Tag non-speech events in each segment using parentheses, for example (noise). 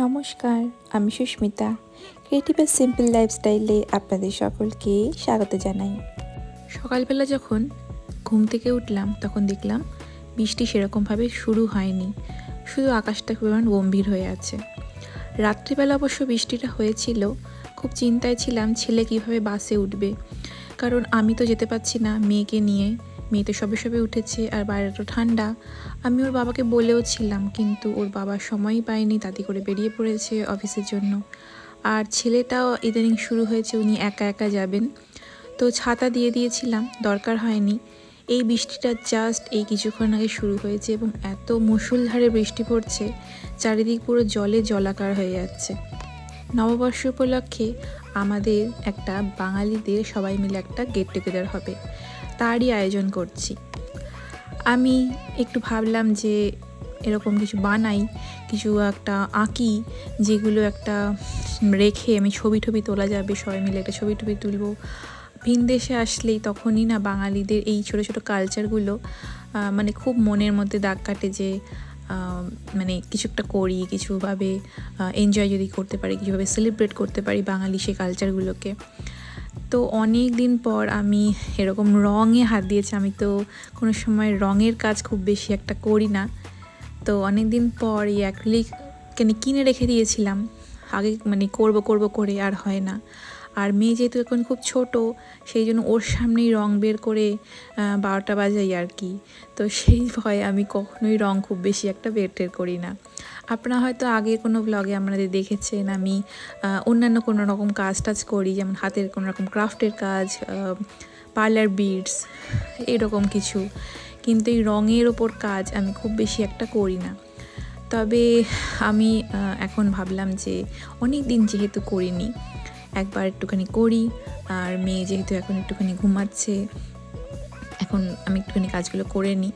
নমস্কার, আমি Susmita. Creative simple লাইফস্টাইলে আপনাদের সকলকে স্বাগত জানাই। সকালবেলা যখন ঘুম থেকে উঠলাম, তখন দেখলাম বৃষ্টি সেরকমভাবে শুরু হয়নি। শুধু আকাশটা এমন গম্ভীর হয়ে আছে। রাত্রিবেলা অবশ্য বৃষ্টিটা হয়েছিল। খুব চিন্তায় ছিলাম, ছেলে কীভাবে বাসে উঠবে? কারণ আমি তো যেতে পারছি না মেয়েকে নিয়ে। মেয়ে তো সবে সবে উঠেছে আর বাইরে তো ঠান্ডা। আমি ওর বাবাকে বলেও ছিলাম, কিন্তু ওর বাবা সময়ই পায়নি, তাতে করে বেরিয়ে পড়েছে অফিসের জন্য। আর ছেলেটাও ইদানিং শুরু হয়েছে, উনি একা একা যাবেন। তো ছাতা দিয়ে দিয়েছিলাম, দরকার হয়নি। এই বৃষ্টিটা জাস্ট এই কিছুক্ষণ আগে শুরু হয়েছে এবং এত মুষলধারে বৃষ্টি পড়ছে, চারিদিক পুরো জলে জলাকার হয়ে যাচ্ছে। নববর্ষ উপলক্ষে আমাদের একটা বাঙালিদের সবাই মিলে একটা গেট টুগেদার হবে। তারই আয়োজন করছি। আমি একটু ভাবলাম যে এরকম কিছু বানাই, কিছু একটা আঁকি, যেগুলো একটা রেখে আমি ছবি টবি তোলা যাবে, সবাই মিলে একটা ছবি টবি তুলব। ভিন দেশে আসলেই তখনই না বাঙালিদের এই ছোটো ছোটো কালচারগুলো মানে খুব মনের মধ্যে দাগ কাটে যে মানে কিছু একটা করি, কিছুভাবে এনজয় যদি করতে পারি, কিছুভাবে সেলিব্রেট করতে পারি বাঙালি সেই কালচারগুলোকে তো অনেক দিন পর আমি এরকম রঙে হাত দিয়েছি। আমি তো কোনো সময় রঙের কাজ খুব বেশি একটা করি না। তো অনেক দিন পর এই অ্যাক্রিলিক কেন কিনে রেখে দিয়েছিলাম। আগে মানে করব করব করে আর হয় না। আর মেয়ে যেহেতু এখন খুব ছোট, সেই জন্য ওর সামনেই রং বের করে বারোটা বাজাই আর কি। তো সেই ভয়ে আমি কখনোই রং খুব বেশি একটা বের টের করি না। আপনারা হয়তো আগে কোনো ব্লগে আপনাদের দেখেছেন, আমি অন্যান্য কোনো রকম কাজ টাজ করি, যেমন হাতের কোনো রকম ক্রাফটের কাজ পার্লার বিডস এরকম কিছু। কিন্তু এই রঙের ওপর কাজ আমি খুব বেশি একটা করি না। তবে আমি এখন ভাবলাম যে অনেক দিন যেহেতু করিনি একবার একটুখানি করি, আর মেয়ে যেহেতু এখন একটুখানি ঘুমাচ্ছে, এখন আমি একটুখানি কাজগুলো করে নিই।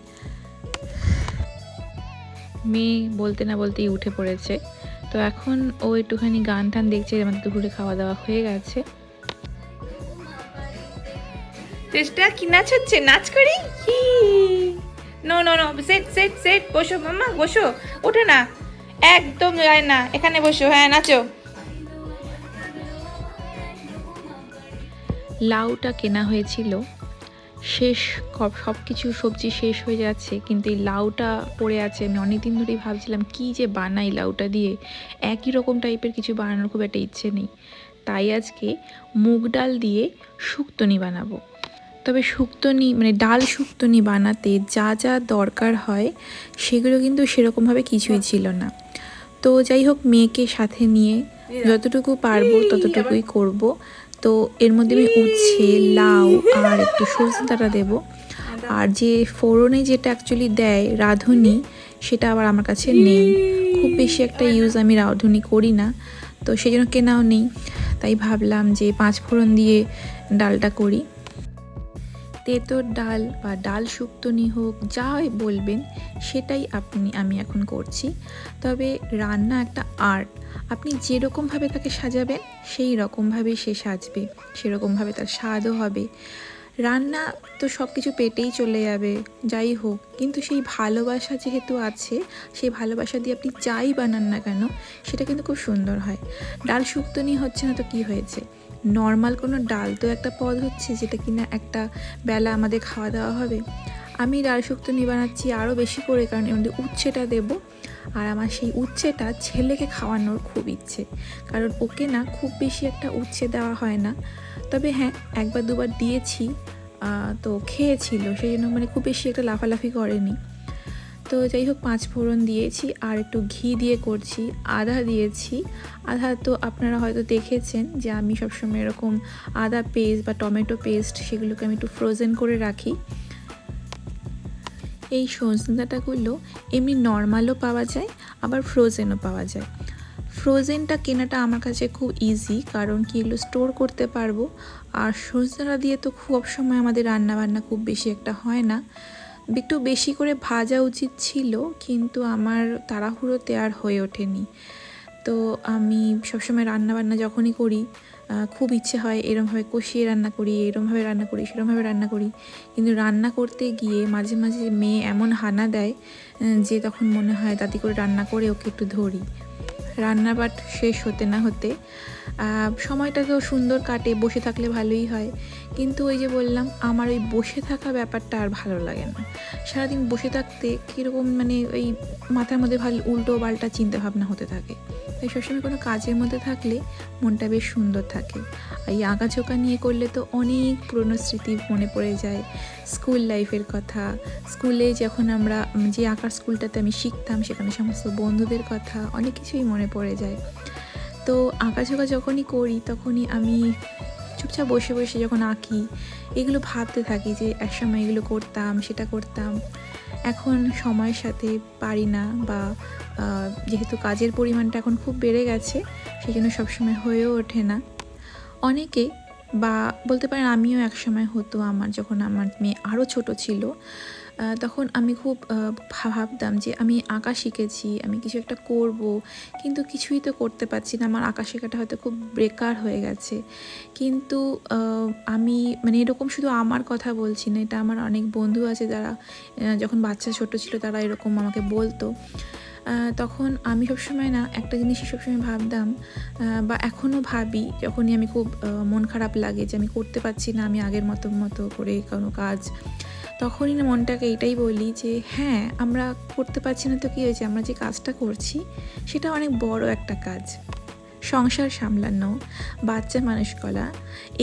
মেয়ে বলতে না বলতেই উঠে পড়েছে। তো এখন ও একটুখানি গান টান দেখছে আমাদের দুপুরে খাওয়া দাওয়া হয়ে গেছে। চেষ্টা কি নাচ হচ্ছে? নাচ করি? No no no set set set বসো মাম্মা, বসো। ওঠে না। একদম যায় না। এখানে বসো হ্যাঁ নাচো। লাউটা কেনা হয়েছিল শেষ সব কিছু সবজি শেষ হয়ে যাচ্ছে কিন্তু এই লাউটা পড়ে আছে। আমি অনেকদিন ধরেই ভাবছিলাম কি যে বানাই লাউটা দিয়ে? একই রকম টাইপের কিছু বানানোর খুব একটা ইচ্ছে নেই। তাই আজকে মুগ ডাল দিয়ে শুক্তনি বানাবো। তবে শুক্তনি মানে ডাল শুক্তনি বানাতে যা যা দরকার হয় সেগুলো কিন্তু সেরকমভাবে কিছুই ছিল না। তো যাই হোক মেয়েকে সাথে নিয়ে যতটুকু পারব ততটুকুই করব। তো এর মধ্যে আমি উচ্ছে, লাউ আর একটু সজনে ডাঁটা দেবো। আর যে ফোড়নে যেটা অ্যাকচুয়ালি দেয় রাঁধুনি, সেটা আবার আমার কাছে নেই। খুব বেশি একটা ইউজ আমি রাঁধুনি করি না, তো সেই জন্য কেনাও নেই। তাই ভাবলাম যে পাঁচ ফোড়ন দিয়ে ডালটা করি। তেঁতোর ডাল বা ডাল শুক্তনি হোক, যা বলবেন, সেটাই আপনি, আমি এখন করছি। তবে রান্না একটা আর্ট। আপনি যেরকমভাবে তাকে সাজাবেন, সেই রকমভাবেই সে সাজবে, সেরকমভাবে তার স্বাদও হবে। রান্না তো সব কিছু পেটেই চলে যাবে, যাই হোক। কিন্তু সেই ভালোবাসা যেহেতু আছে, সেই ভালোবাসা দিয়ে আপনি যাই বানান না কেন, সেটা কিন্তু খুব সুন্দর হয়। ডাল শুক্তনি হচ্ছে না তো কি হয়েছে? নর্মাল কোনো ডাল তো একটা পদ হচ্ছে যেটা কিনা একটা বেলা আমাদের খাওয়া দাওয়া হবে। আমি ডাল শুক্তনি বানাচ্ছি আরও বেশি করে, কারণ এর মধ্যে উচ্ছেটা দেবো। আর আমার সেই উচ্ছেটা ছেলেকে খাওয়ানোর খুব ইচ্ছে। কারণ ওকে না খুব বেশি একটা উচ্ছে দেওয়া হয় না। তবে হ্যাঁ একবার দুবার দিয়েছি তো খেয়েছিল। সেই জন্য মানে খুব বেশি একটা লাফালাফি করেনি। তো যাই হোক, পাঁচ ফোড়ন দিয়েছি, আর একটু ঘি দিয়ে করছি, আদা দিয়েছি। আদা তো আপনারা হয়তো দেখেছেন যে আমি সবসময় এরকম আদা পেস্ট বা টমেটো পেস্ট সেগুলোকে আমি একটু ফ্রোজেন করে রাখি। এই সজনে ডাঁটাগুলো এমনি নর্মালও পাওয়া যায়, আবার ফ্রোজেনও পাওয়া যায়। ফ্রোজেনটা কেনাটা আমার কাছে খুব ইজি কারণ কি এগুলো স্টোর করতে পারব। আর সজনেটা দিয়ে তো খুব সময় আমাদের রান্না বান্না খুব বেশি একটা হয় না। একটু বেশি করে ভাজা উচিত ছিল, কিন্তু আমার তাড়াহুড়োতে আর হয়ে ওঠেনি। তো আমি সবসময় রান্না বান্না যখনই করি খুব ইচ্ছে হয় এরমভাবে কষিয়ে রান্না করি এরমভাবে রান্না করি সেরমভাবে রান্না করি। কিন্তু রান্না করতে গিয়ে মাঝে মাঝে মেয়ে এমন হানা দেয় যে তখন মনে হয় তাতে করে রান্না করে ওকে একটু ধরি। রান্নাবাট শেষ হতে না হতে আহ, সময়টা তো সুন্দর কাটে বসে থাকলে ভালোই হয়। কিন্তু ওই যে বললাম আমার ওই বসে থাকা ব্যাপারটা আর ভালো লাগে না। সারাদিন বসে থাকতে কীরকম মানে ওই মাথার মধ্যে ভালো উল্টো পাল্টা চিন্তা ভাবনা হতে থাকে। তাই সবসময় কোনো কাজের মধ্যে থাকলে মনটা বেশ সুন্দর থাকে। এই আঁকাঝোঁকা নিয়ে করলে তো অনেক পুরনো স্মৃতি মনে পড়ে যায়। স্কুল লাইফের কথা, স্কুলে যখন আমরা যে আঁকার স্কুলটাতে আমি শিখতাম, সেখানে সমস্ত বন্ধুদের কথা, অনেক কিছুই মনে পড়ে যায়। তো আঁকা আঁকাঝোঁকা যখনই করি, তখনই আমি চুপচাপ বসে বসে যখন আঁকি, এগুলো ভাবতে থাকি যে একসময় এগুলো করতাম, সেটা করতাম। এখন সময়ের সাথে পারি না বা যেহেতু কাজের পরিমাণটা এখন খুব বেড়ে গেছে সেই জন্য সবসময় হয়েও ওঠে না। অনেকে বা বলতে পারেন আমিও একসময় হতো আমার, যখন আমার মেয়ে আরও ছোট ছিল তখন আমি খুব ভাবতাম যে আমি আঁকা শিখেছি, আমি কিছু একটা করব, কিন্তু কিছুই তো করতে পারছি না। আমার আঁকা শেখাটা হয়তো খুব বেকার হয়ে গেছে। কিন্তু আমি মানে এরকম শুধু আমার কথা বলছি না, এটা আমার অনেক বন্ধু আছে যারা যখন বাচ্চা ছোট ছিল তারা এরকম আমাকে বলতো। তখন আমি সবসময় না একটা জিনিসই সবসময় ভাবতাম বা এখনও ভাবি যখনই আমি খুব মন খারাপ লাগে যে আমি করতে পারছি না, আমি আগের মতো মতো করে কোনো কাজ। তখনই না মনটাকে এটাই বলি যে হ্যাঁ আমরা করতে পারছি না তো কী হয়েছে? আমরা যে কাজটা করছি, সেটা অনেক বড় একটা কাজ। সংসার সামলানো, বাচ্চা মানুষ করা,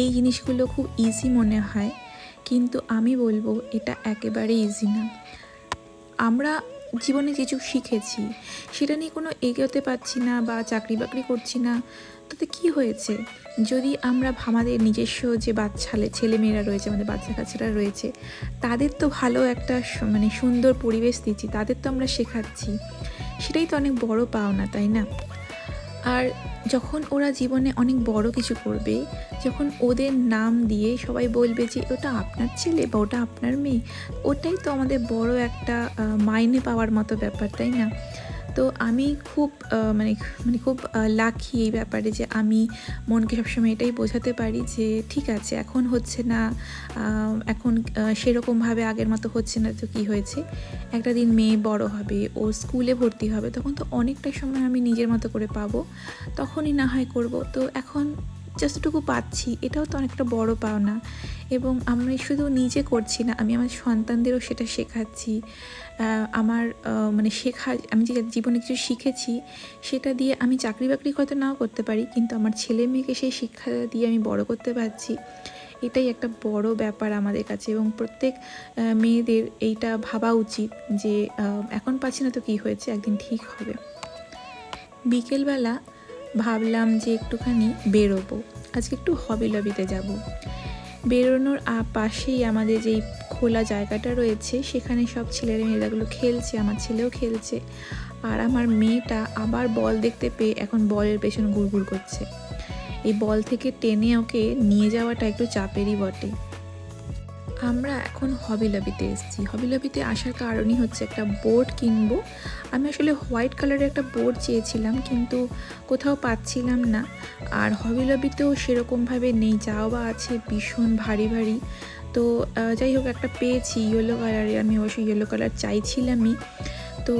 এই জিনিসগুলো খুব ইজি মনে হয়। কিন্তু আমি বলব, এটা একেবারে ইজি না। আমরা জীবনে কিছু শিখেছি, সেটা নিয়ে কোনো এগোতে পারছি না বা চাকরি বাকরি করছি না। তাতে কি হয়েছে? যদি আমরা আমাদের নিজস্ব যে বাচ্চা ছেলেমেয়েরা রয়েছে, আমাদের বাচ্চা কাচ্চারা রয়েছে, তাদের তো ভালো একটা মানে সুন্দর পরিবেশ দিচ্ছি, তাদের তো আমরা শেখাচ্ছি। সেটাই তো অনেক বড় পাওনা, তাই না? আর যখন ওরা জীবনে অনেক বড় কিছু করবে, যখন ওদের নাম দিয়ে সবাই বলবে যে, ওটা আপনার ছেলে বা ওটা আপনার মেয়ে, ওটাই তো আমাদের বড় একটা মাইনে পাওয়ার মতো ব্যাপার, তাই না? তো আমি খুব মানে মানে খুব লাকি এই ব্যাপারে যে আমি মনকে সবসময় এটাই বোঝাতে পারি যে ঠিক আছে, এখন হচ্ছে না এখন সেরকমভাবে আগের মতো হচ্ছে না তো কী হয়েছে। একটা দিন মেয়ে বড় হবে ও স্কুলে ভর্তি হবে, তখন তো অনেকটা সময় আমি নিজের মতো করে পাবো, তখনই না হয় করব। তো এখন যতটুকু পাচ্ছি, এটাও তো অনেকটা বড় পাওনা। এবং আমি শুধু নিজে করছি না, আমি আমার সন্তানদেরও সেটা শেখাচ্ছি। আমার মানে শেখা, আমি যে জীবনে কিছু শিখেছি, সেটা দিয়ে আমি চাকরি বাকরি হয়তো নাও করতে পারি, কিন্তু আমার ছেলে মেয়েকে সেই শিক্ষা দিয়ে আমি বড় করতে পারছি, এটাই একটা বড় ব্যাপার আমাদের কাছে। এবং প্রত্যেক মেয়েদের এইটা ভাবা উচিত যে এখন পাচ্ছি না তো কী হয়েছে, একদিন ঠিক হবে। বিকেলবেলা ভাবলাম যে একটুখানি বেরোবো। আজকে একটু হবি লবিতে যাব। বেরোনোর পাশেই আমাদের যেই খোলা জায়গাটা রয়েছে, সেখানে সব ছেলেরা মেয়েরাগুলো খেলছে, আমার ছেলেও খেলছে। আর আমার মেয়েটা আবার বল দেখতে পেয়ে এখন বলের পেছন ঘুরঘুর করছে। এই বল থেকে টেনে ওকে নিয়ে যাওয়াটা একটু চাপেরই বটে। আমরা এখন হবি লবিতে এসেছি। হবি লবিতে আসার কারণই হচ্ছে একটা বোর্ড কিনবো। আমি আসলে হোয়াইট কালারের একটা বোর্ড চেয়েছিলাম, কিন্তু কোথাও পাচ্ছিলাম না। আর হবি লবিতেও সেরকমভাবে নেই, যাও বা আছে, ভীষণ ভারী ভারী। তো যাই হোক, একটা পেয়েছি ইয়েলো কালারের, আমি অবশ্যই ইয়েলো কালার চাইছিলামই। তো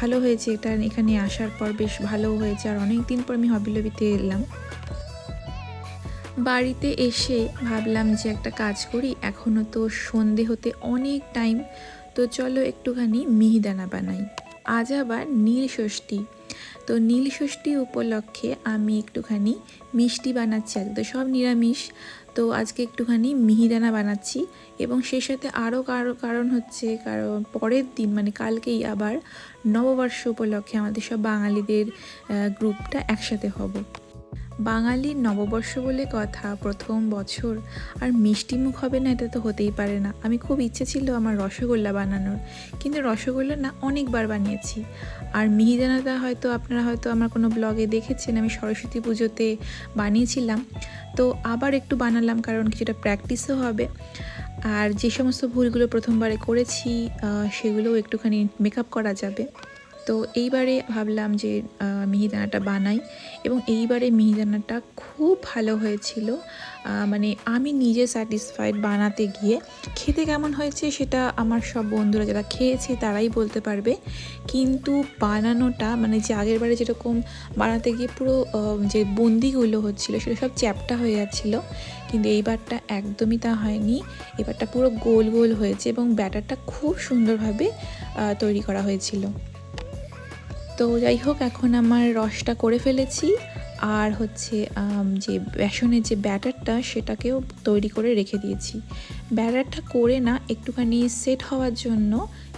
ভালো হয়েছে এটা এখানে আসার পর, বেশ ভালো হয়েছে। আর অনেক দিন পর আমি হবি লবিতে এলাম। বাড়িতে এসে ভাবলাম যে একটা কাজ করি এখনও তো সন্ধে হতে অনেক টাইম তো চলো একটুখানি মিহিদানা বানাই। আজ আবার নীল ষষ্ঠী। তো নীল ষষ্ঠী উপলক্ষে আমি একটুখানি মিষ্টি বানাচ্ছি আজকে তো সব নিরামিষ, তো আজকে একটুখানি মিহিদানা বানাচ্ছি এবং সেই সাথে আরও কারও, কারণ হচ্ছে কারণ পরের দিন মানে কালকেই আবার নববর্ষ উপলক্ষে আমাদের সব বাঙালিদের গ্রুপটা একসাথে হব। বাঙালির নববর্ষ বলে কথা, প্রথম বছর, আর মিষ্টি মুখ হবে না, এটা তো হতেই পারে না। আমি খুব ইচ্ছে ছিল আমার রসগোল্লা বানানোর, কিন্তু রসগোল্লা না অনেকবার বানিয়েছি। আর মিহিদানাটা হয়তো আপনারা হয়তো আমার কোনো ব্লগে দেখেছেন, আমি সরস্বতী পুজোতে বানিয়েছিলাম। তো আবার একটু বানালাম, কারণ কিছুটা প্র্যাকটিসও হবে। আর যে সমস্ত ভুলগুলো প্রথমবারে করেছি সেগুলোও একটুখানি মেকআপ করা যাবে। তো এইবারে ভাবলাম যে মিহিদানাটা বানাই এবং এইবারে মিহিদানাটা খুব ভালো হয়েছিল। মানে আমি নিজে স্যাটিসফাইড বানাতে গিয়ে খেতে কেমন হয়েছে সেটা আমার সব বন্ধুরা যারা খেয়েছে তারাই বলতে পারবে। কিন্তু বানানোটা মানে যে আগের বারে যেরকম বানাতে গিয়ে পুরো যে বন্দিগুলো হচ্ছিল সেটা সব চ্যাপটা হয়ে যাচ্ছিল, কিন্তু এইবারটা একদমই তা হয়নি। এবারটা পুরো গোল গোল হয়েছে এবং ব্যাটারটা খুব সুন্দরভাবে তৈরি করা হয়েছিল। তো যাই হোক, এখন আমার রসটা করে ফেলেছি। আর হচ্ছে যে বেসনের যে ব্যাটারটা, সেটাকেও তৈরি করে রেখে দিয়েছি। ব্যাটারটা করে না, একটুখানি সেট হওয়ার জন্য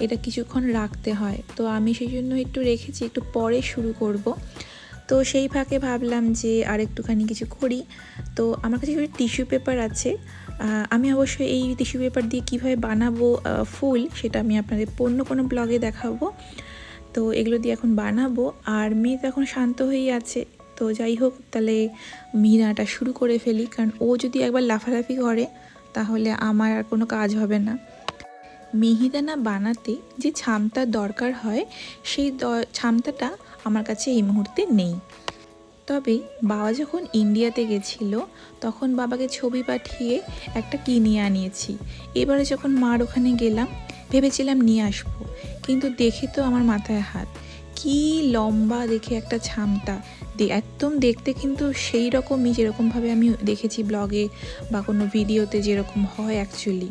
এটা কিছুক্ষণ রাখতে হয়। তো আমি সেই জন্য একটু রেখেছি, একটু পরে শুরু করব। তো সেই ফাঁকে ভাবলাম যে আর একটুখানি কিছু করি। তো আমার কাছে কিছু টিস্যু পেপার আছে। আমি অবশ্যই এই টিস্যু পেপার দিয়ে কীভাবে বানাবো ফুল, সেটা আমি আপনাদের অন্য কোনো ব্লগে দেখাবো। তো এগুলো দিয়ে এখন বানাবো। আর মেয়ে তো এখন শান্ত হয়েই আছে। তো যাই হোক, তাহলে মিনাটা শুরু করে ফেলি। কারণ ও যদি একবার লাফালাফি করে, তাহলে আমার আর কোনো কাজ হবে না। মিহিদানা বানাতে যে ছামতার দরকার হয়, সেই ছামতাটা আমার কাছে এই মুহূর্তে নেই। তবে বাবা যখন ইন্ডিয়াতে গেছিল, তখন বাবাকে ছবি পাঠিয়ে একটা কিনে আনিয়েছি। এবারে যখন মার ওখানে গেলাম, ভেবেছিলাম নিয়ে আসব। কিন্তু দেখে তো আমার মাথায় হাত। কি লম্বা দেখে একটা ছামতা একদম দেখতে কিন্তু সেই রকমই যেরকমভাবে আমি দেখেছি ব্লগে বা কোনো ভিডিওতে যেরকম হয় অ্যাকচুয়ালি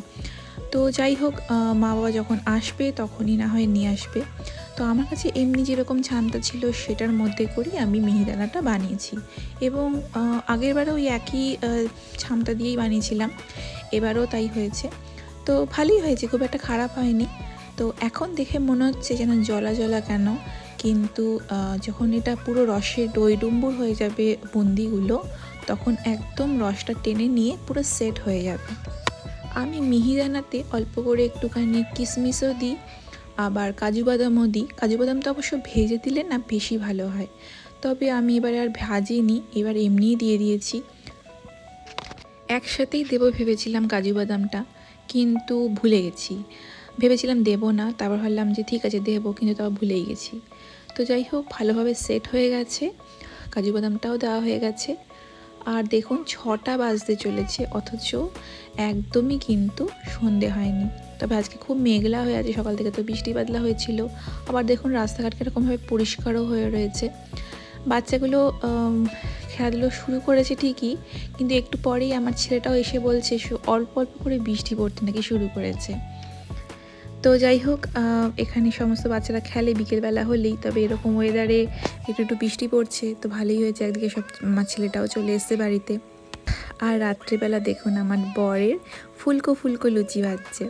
তো যাই হোক মা বাবা যখন আসবে তখনই না হয় নিয়ে আসবে। তো আমার কাছে এমনি যেরকম ছামতা ছিল সেটার মধ্যে করেই আমি মিহিদানাটা বানিয়েছি। এবং আগেরবারও ওই একই ছামতা দিয়েই বানিয়েছিলাম। এবারও তাই হয়েছে। তো ভালোই হয়েছে, খুব একটা খারাপ হয়নি। তো এখন দেখে মনে হচ্ছে যেন জলা জলা কেন? কিন্তু যখন এটা পুরো রসে ডই ডুম্বুর হয়ে যাবে বুন্দিগুলো, তখন একদম রসটা টেনে নিয়ে পুরো সেট হয়ে যাবে। আমি মিহিদানাতে অল্প করে একটুখানি কিশমিশও দিই, আবার কাজু বাদামও দিই। কাজু বাদামটা অবশ্য ভেজে দিলে না বেশি ভালো হয়। তবে আমি এবারে আর ভাজিনি, এবার এমনিই দিয়ে দিয়েছি। একসাথেই দেবো ভেবেছিলাম কাজু বাদামটা, কিন্তু ভুলে গেছি। ভেবেছিলাম দেবো না, তারপর ভাবলাম যে ঠিক আছে দেবো, কিন্তু তাও ভুলেই গেছি। তো যাই হোক, ভালোভাবে সেট হয়ে গেছে, কাজু বাদামটাও দেওয়া হয়ে গেছে। আর দেখুন, ছটা বাজতে চলেছে, অথচ একদমই কিন্তু সন্ধে হয়নি। তবে আজকে খুব মেঘলা হয়ে আছে, সকাল থেকে তো বৃষ্টি বাদলা হয়েছিল। আবার দেখুন, রাস্তাঘাট কীরকমভাবে পরিষ্কারও হয়ে রয়েছে। বাচ্চাগুলো খেলাধুলো শুরু করেছে ঠিকই, কিন্তু একটু পরেই আমার ছেলেটাও এসে বলছে অল্প অল্প করে বৃষ্টি পড়তে নাকি শুরু করেছে। তো যাই হোক এখানে সমস্ত বাচ্চারা খেলে বিকেলবেলা হলেই, তবে এরকম ওয়েদারে একটু একটু বৃষ্টি পড়ছে, তো ভালোই হয়েছে। একদিকে সব আমার ছেলেটাও চলে এসছে বাড়িতে। আর রাত্রিবেলা দেখুন আমার বরের ফুলকো ফুলকো লুচি ভাজছে।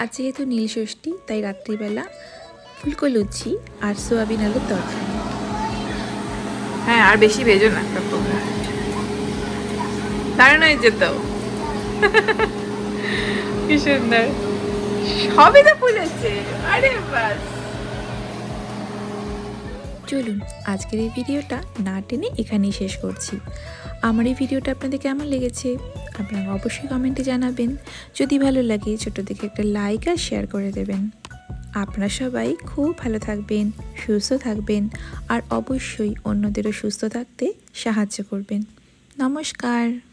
আজ যেহেতু নীল ষষ্ঠী, তাই রাত্রিবেলা ফুলকো লুচি আর সোয়াবিন আলুর তরকারি। হ্যাঁ আর বেশি ভেজো না তো (laughs) কি সুন্দর। সবই তো ফুলেছে আরে বাস। চলুন, আজকের এই ভিডিওটা না টেনে এখানেই শেষ করছি। আমার এই ভিডিওটা আপনাদের কেমন লেগেছে? আপনারা অবশ্যই কমেন্টে জানাবেন। যদি ভালো লাগে, ছোট দেখে একটা লাইক আর শেয়ার করে দেবেন। আপনারা সবাই খুব ভালো থাকবেন, সুস্থ থাকবেন, আর অবশ্যই অন্যদেরও সুস্থ থাকতে সাহায্য করবেন। নমস্কার।